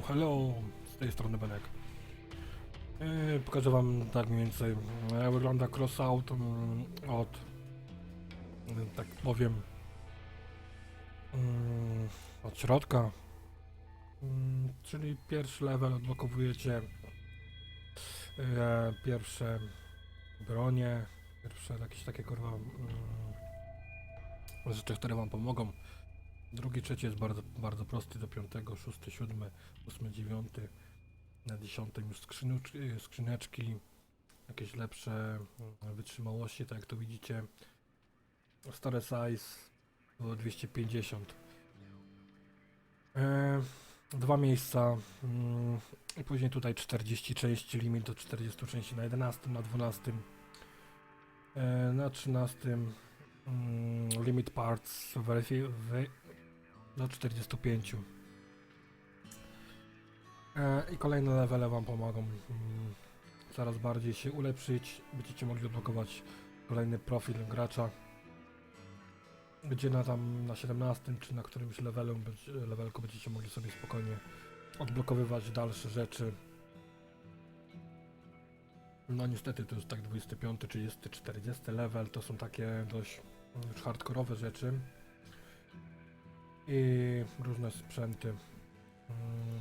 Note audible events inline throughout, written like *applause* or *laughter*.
Hello, z tej strony Benek. Yy, pokażę wam tak mniej więcej jak wygląda crossout mm, od, yy, tak powiem, mm, od środka. Mm, czyli pierwszy level odblokowujecie yy, pierwsze bronie, pierwsze jakieś takie kurwa mm, rzeczy, które wam pomogą. Drugi, trzeci jest bardzo, bardzo prosty do piątego, szósty, siódmy, ósmy, dziewiąty. Na dziesiątym już skrzyneczki, skrzyneczki jakieś lepsze mm, wytrzymałości, tak jak tu widzicie. Stare size było 250. E, dwa miejsca mm, i później tutaj 40 części, limit do 40 części na 11, na 12. E, na 13 mm, limit parts do 45. E, I kolejne levele Wam pomogą mm, coraz bardziej się ulepszyć. Będziecie mogli odblokować kolejny profil gracza. Gdzie na tam na 17 czy na którymś levelu, levelku będziecie mogli sobie spokojnie odblokowywać dalsze rzeczy. No niestety to jest tak 25, 30, 40 level, to są takie dość mm, już hardkorowe rzeczy i różne sprzęty. Mm.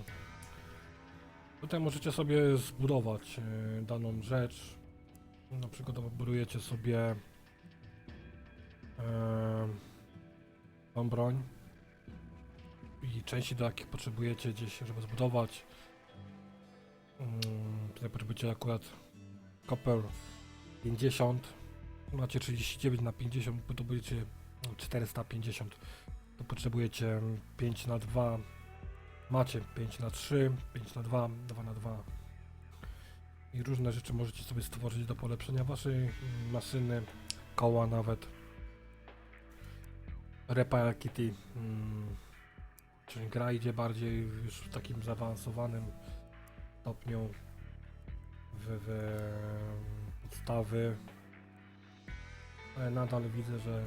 Tutaj możecie sobie zbudować e, daną rzecz. Na przykład budujecie sobie e, tą broń i części do jakich potrzebujecie gdzieś, żeby zbudować. Mm, Tutaj potrzebujecie akurat copper 50. Macie 39 na 50, budujecie 450 to potrzebujecie 5 na 2 macie 5 na 3 5 na 2 2 na 2 i różne rzeczy możecie sobie stworzyć do polepszenia waszej maszyny koła nawet. Repair kitty. Mm, czyli gra idzie bardziej już w takim zaawansowanym stopniu w, w podstawy. Ale nadal widzę, że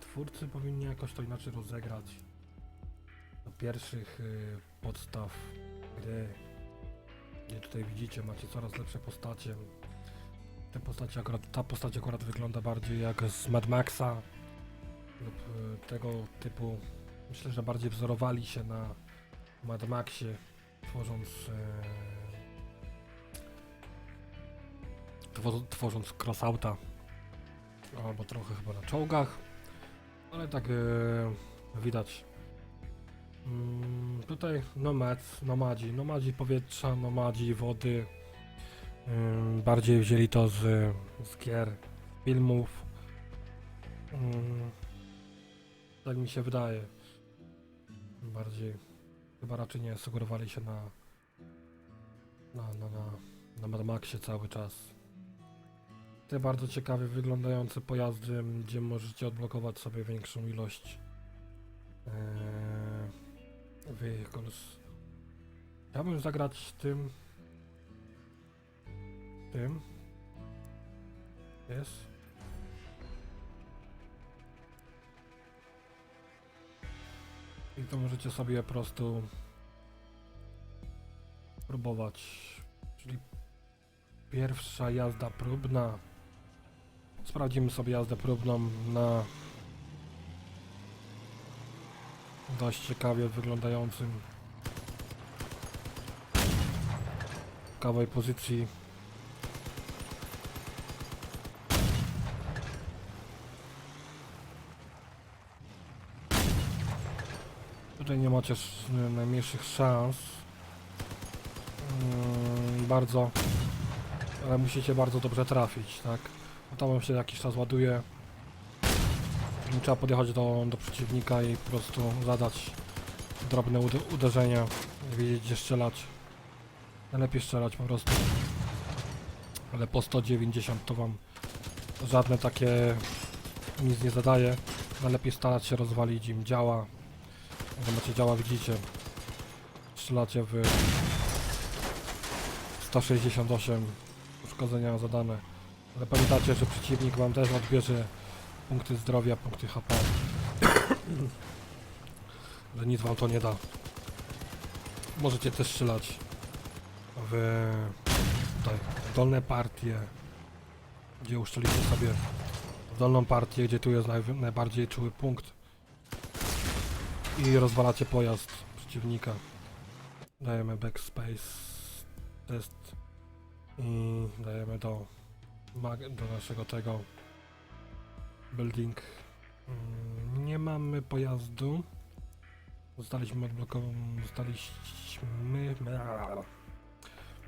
Twórcy powinni jakoś to inaczej rozegrać. Do pierwszych y, podstaw gry. Gdzie tutaj widzicie, macie coraz lepsze postacie. Te postacie akurat, ta postać akurat wygląda bardziej jak z Mad Maxa lub y, tego typu. Myślę, że bardziej wzorowali się na Mad Maxie, tworząc two- tworząc crossouta albo trochę chyba na czołgach, ale tak e, widać. Mm, tutaj nomad, nomadzi, nomadzi powietrza, nomadzi wody. Ym, bardziej wzięli to z, z gier, filmów. Ym, tak mi się wydaje. Bardziej chyba raczej nie sugerowali się na na, na, na, na Mad Maxie cały czas te bardzo ciekawie wyglądające pojazdy, gdzie możecie odblokować sobie większą ilość ee, vehicles. Chciałbym zagrać tym. Tym. Jest. I to możecie sobie po prostu próbować. Czyli pierwsza jazda próbna. Sprawdzimy sobie jazdę próbną na dość ciekawie wyglądającym ciekawej pozycji. Tutaj nie macie sz- najmniejszych szans. Mm, bardzo, ale musicie bardzo dobrze trafić, tak? No Tam się jakiś czas ładuje. Trzeba podjechać do, do przeciwnika i po prostu zadać drobne ude- uderzenia. Wiedzieć gdzie strzelać. Najlepiej strzelać po prostu. Ale po 190 to wam żadne takie nic nie zadaje. Najlepiej starać się rozwalić im działa. Jak macie działa widzicie. Strzelacie w 168 uszkodzenia zadane. Ale pamiętacie, że przeciwnik wam też odbierze punkty zdrowia, punkty HP. *clears throat* że nic wam to nie da. możecie też strzelać w tutaj, dolne partie, gdzie uszczelicie sobie dolną partię, gdzie tu jest naj, najbardziej czuły punkt i rozwalacie pojazd przeciwnika. Dajemy backspace test i dajemy do, do naszego tego building. Mm, Nie mamy pojazdu. Zostaliśmy odblokowani. Zostaliśmy.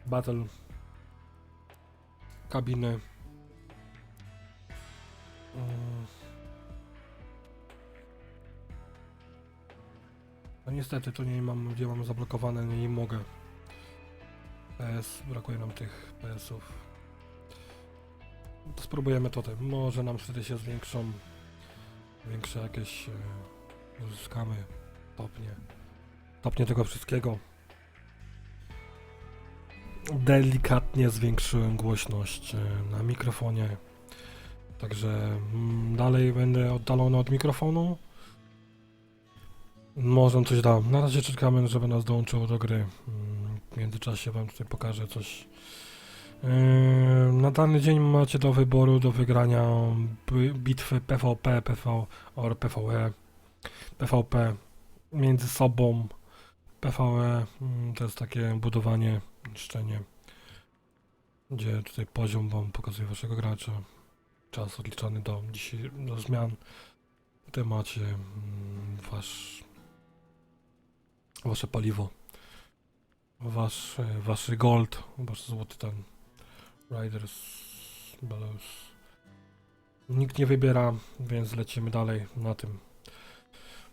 Battle. Kabiny. Mm. No niestety to nie mam, gdzie mam zablokowane, nie mogę. PS, brakuje nam tych PS-ów. To spróbujemy. Może nam wtedy się zwiększą. Większe jakieś e, uzyskamy topnie. Topnie tego wszystkiego. Delikatnie zwiększyłem głośność e, na mikrofonie. Także mm, dalej będę oddalony od mikrofonu. Może coś dam. Na razie czekamy, żeby nas dołączyło do gry. Mm, W międzyczasie wam tutaj pokażę coś. Yy, Na dany dzień macie do wyboru, do wygrania bitwy PvP, PV or PvE. PvP między sobą. PvE mm, to jest takie budowanie, niszczenie, gdzie tutaj poziom wam pokazuje waszego gracza. Czas odliczany do, dzisiaj, do zmian. Tutaj macie mm, wasz, wasze paliwo. Wasz, e, wasz gold, wasz złoty ten Riders Bellows. Nikt nie wybiera, więc lecimy dalej na tym.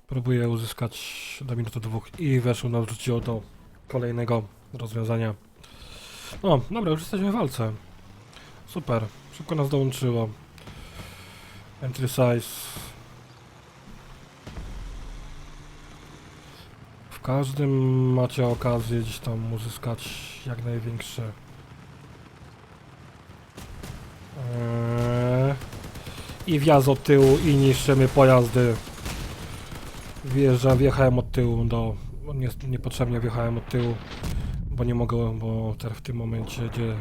Próbuję uzyskać do minuty dwóch i weszło nas wrzuciło do kolejnego rozwiązania. O, dobra, już jesteśmy w walce. Super, szybko nas dołączyło. Entry size. W każdym macie okazję gdzieś tam uzyskać jak największe I wjazd od tyłu i niszczymy pojazdy. Wjeżdżam, wjechałem od tyłu do... Nie, niepotrzebnie wjechałem od tyłu, bo nie mogę, bo teraz w tym momencie, gdzie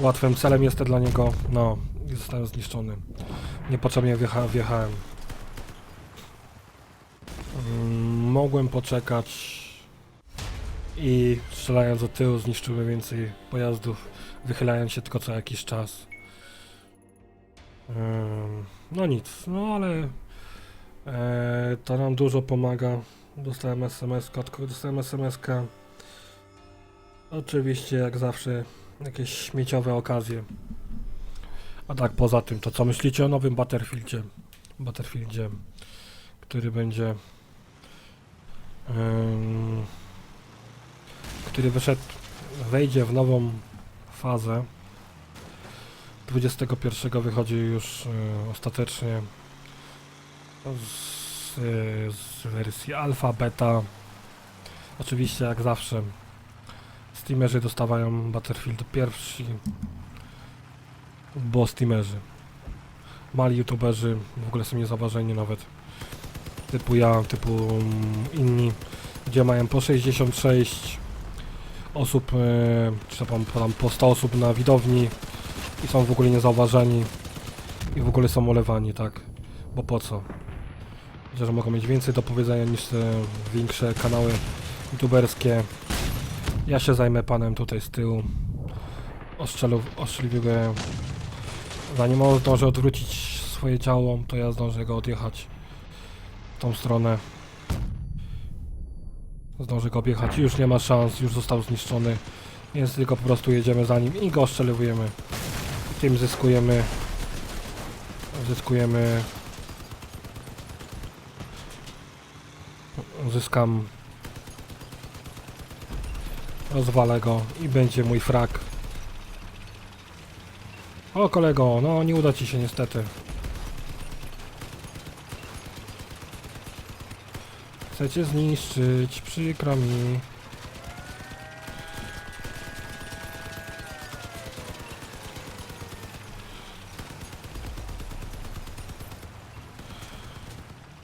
łatwym celem jest dla niego, no, zostałem zniszczony. Niepotrzebnie wjecha, wjechałem. Mm, mogłem poczekać i strzelając od tyłu zniszczyły więcej pojazdów wychylając się tylko co jakiś czas. No nic, no ale e, to nam dużo pomaga. Dostałem SMS, dostałem SMS. -kę. Oczywiście, jak zawsze, jakieś śmieciowe okazje. A tak poza tym, to co myślicie o nowym Battlefieldzie? Battlefieldzie, który będzie. ym, który wyszedł, wejdzie w nową fazę. 21 wychodzi już y, ostatecznie z, y, z wersji alfa, beta. Oczywiście jak zawsze Steamerzy dostawają Battlefield pierwsi, bo Steamerzy. Mali youtuberzy w ogóle są niezauważeni nawet. Typu ja, typu mm, inni, gdzie mają po 66 osób, e, czy tam, tam po 100 osób na widowni i są w ogóle niezauważani i w ogóle są olewani, tak? Bo po co? Że mogą mieć więcej do powiedzenia niż te większe kanały youtuberskie. Ja się zajmę panem tutaj z tyłu. Ostrzeliwię go. Zanim on zdąży odwrócić swoje ciało, to ja zdążę go odjechać w tą stronę. Zdąży go objechać, już nie ma szans, już został zniszczony. Więc tylko po prostu jedziemy za nim i go oszczeliwujemy. I tym zyskujemy. Zyskujemy. Zyskam. Rozwalę go i będzie mój frak. O kolego, no nie uda ci się niestety. Chcecie zniszczyć, przykro mi.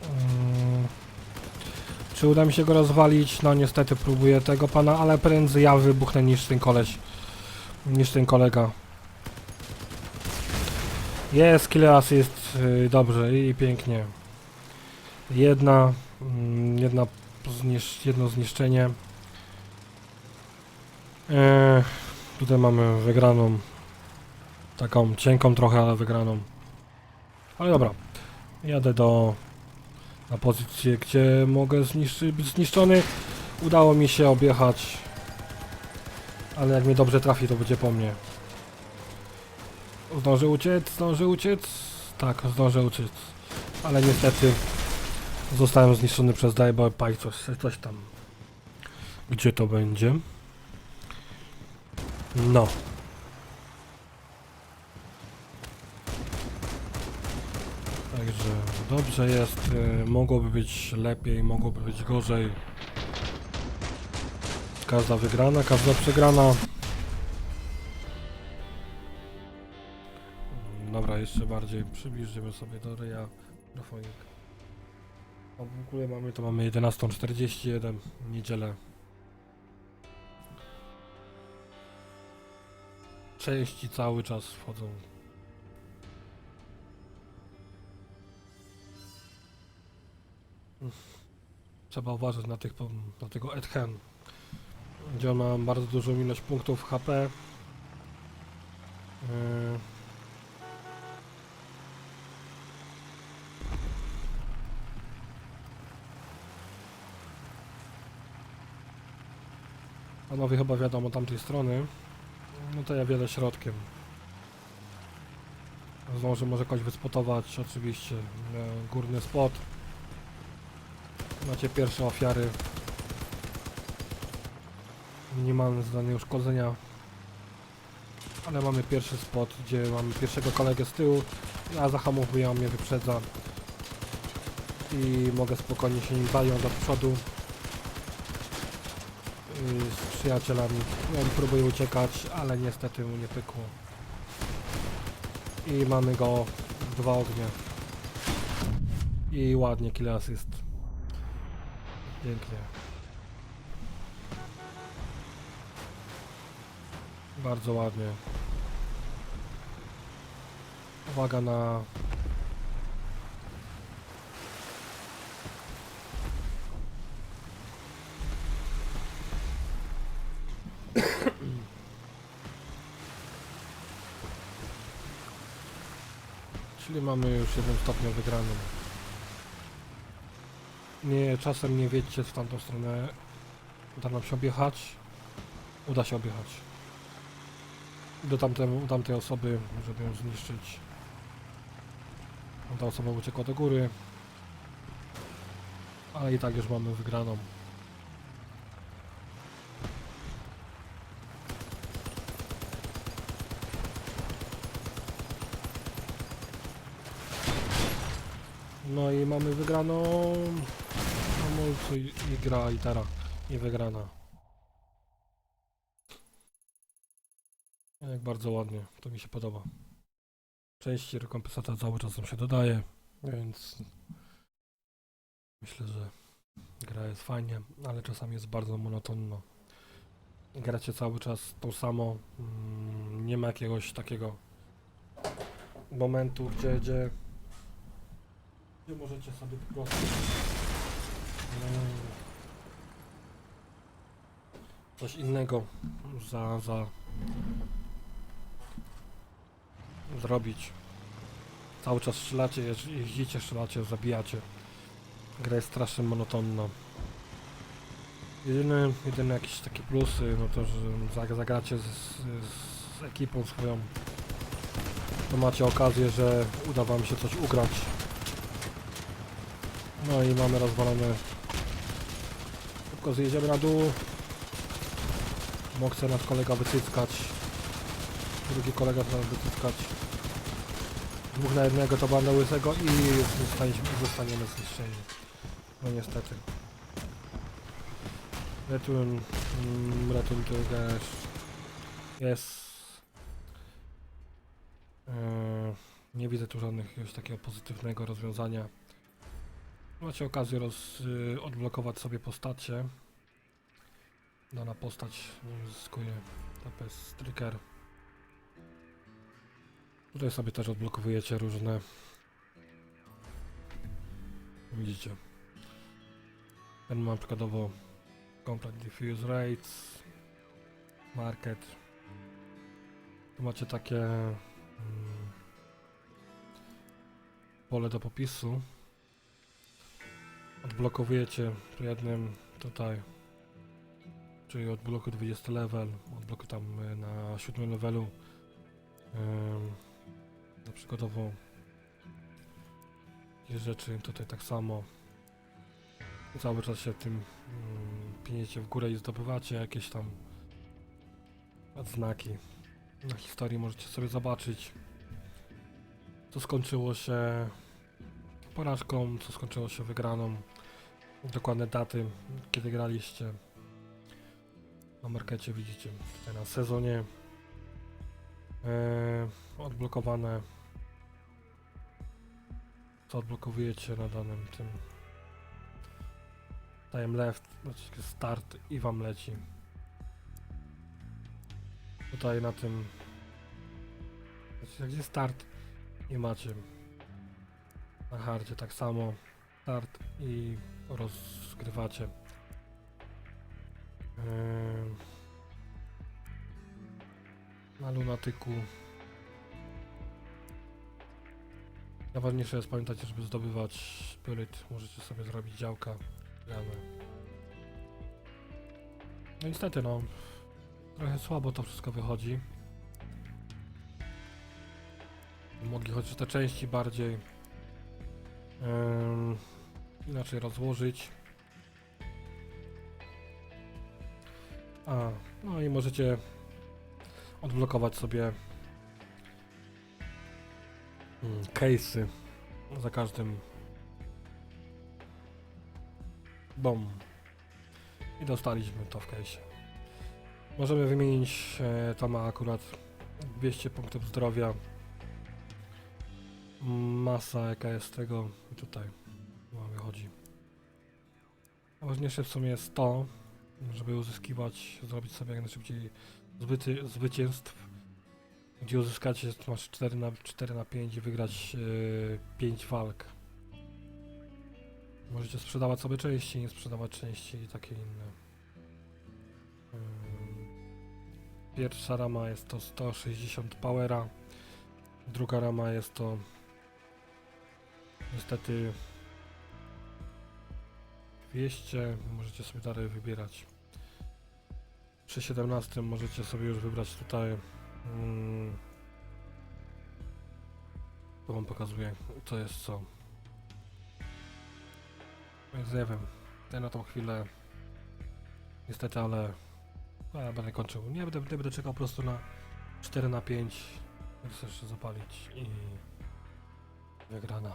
Mm. Czy uda mi się go rozwalić? No niestety próbuję tego pana, ale prędzej ja wybuchnę niż ten koleś. Niż ten kolega. Jest, kill assist, yy, dobrze i pięknie. Jedna, jedna jedno zniszczenie. Eee, tutaj mamy wygraną. Taką cienką trochę, ale wygraną. Ale dobra. Jadę do na pozycję, gdzie mogę zniszczy, być zniszczony. Udało mi się objechać. Ale jak mnie dobrze trafi, to będzie po mnie. Zdążę uciec, zdążę uciec. Tak, zdążę uciec. Ale niestety zostałem zniszczony przez Diablo Pie, coś, coś tam. Gdzie to będzie? No. Także dobrze jest, y, mogłoby być lepiej, mogłoby być gorzej. Każda wygrana, każda przegrana. Dobra, jeszcze bardziej przybliżymy sobie do ryja. A w ogóle mamy, to mamy 11.41, niedzielę. Części cały czas wchodzą. Trzeba uważać na, tych, na tego Edhen, gdzie on ma bardzo dużą ilość punktów HP. Yy. Panowie chyba wiadomo tamtej strony. No to ja wiele środkiem. Zdążę może kogoś wyspotować, oczywiście. Górny spot. Macie pierwsze ofiary. Minimalne zadanie uszkodzenia. Ale mamy pierwszy spot, gdzie mamy pierwszego kolegę z tyłu. Ja zahamowuję, on mnie wyprzedza. I mogę spokojnie się nim zająć do przodu. Z przyjacielami. On próbuje uciekać, ale niestety mu nie pykło. I mamy go w dwa ognie. I ładnie kill assist. Pięknie. Bardzo ładnie. Uwaga na... Czyli mamy już jeden stopień wygraną. Nie, czasem nie wiedźcie w tamtą stronę. Uda nam się objechać. Uda się objechać. Do tamtemu, tamtej osoby, żeby ją zniszczyć. Ta osoba uciekła do góry. Ale i tak już mamy wygraną. No i mamy wygraną. Hamulcu i, i gra i tara. I wygrana. Jak bardzo ładnie, to mi się podoba. Części rekompensata cały czas nam się dodaje, więc myślę, że gra jest fajnie, ale czasami jest bardzo monotonno. Gracie cały czas tą samą, mm, nie ma jakiegoś takiego momentu, gdzie, gdzie, gdzie możecie sobie po prostu mm, coś innego za, za zrobić. Cały czas strzelacie, jeź- jeździcie, strzelacie, zabijacie. Gra jest strasznie monotonna. Jedyne, jedyne jakieś takie plusy, no to, że zag- zagracie z, z, z ekipą swoją, to macie okazję, że uda wam się coś ugrać. No i mamy rozwalone. Szybko zjedziemy na dół. Bo chce nasz kolega wycyckać. Drugi kolega chce nas wycyckać. Dwóch na jednego to banda łysego i zostaniemy, zniszczeni. No niestety. Return, mm, return to gash. Jest. Eee, nie widzę tu żadnych już takiego pozytywnego rozwiązania. Macie okazję roz, y, odblokować sobie postacie. Dana postać y, zyskuje TPS trigger. Tutaj sobie też odblokowujecie różne. Widzicie. Ten ma przykładowo Complete Diffuse Rates, Market. Tu macie takie mm, pole do popisu. Odblokowujecie jednym tutaj, czyli od bloku 20 level, od bloku tam y, na 7 levelu. Na przykładowo jakieś rzeczy tutaj tak samo. Cały czas się tym mm, piniecie w górę i zdobywacie jakieś tam znaki. Na historii możecie sobie zobaczyć, co skończyło się porażką, co skończyło się wygraną. Dokładne daty, kiedy graliście. Na markecie widzicie tutaj na sezonie e, odblokowane co odblokowujecie na danym tym time left, znaczy start i wam leci. Tutaj na tym znaczy gdzie start i macie na hardzie tak samo start i rozgrywacie. Ym, na lunatyku Najważniejsze jest pamiętajcie, żeby zdobywać spiryt. Możecie sobie zrobić działka. No niestety no. Trochę słabo to wszystko wychodzi. Mogli chociaż te części bardziej em, inaczej rozłożyć. A, no i możecie odblokować sobie mm, case'y za każdym bom i dostaliśmy to w case. Możemy wymienić, e, to ma akurat 200 punktów zdrowia. Masa jaka jest tego tutaj wychodzi. Najważniejsze w sumie jest to, żeby uzyskiwać, zrobić sobie jak najszybciej zbyty, zwycięstw gdzie uzyskacie, masz 4 na, 4 na 5 i wygrać yy, 5 walk. Możecie sprzedawać sobie części, nie sprzedawać części i takie inne. Ym, Pierwsza rama jest to 160 powera, druga rama jest to niestety 200, możecie sobie dalej wybierać. Przy 17 możecie sobie już wybrać tutaj Mm. To wam pokazuję, co jest co. Więc nie wiem, ja na tą chwilę niestety, ale no, ja będę kończył. Nie będę, będę czekał po prostu na 4 na 5 Chcę jeszcze zapalić i wygrana.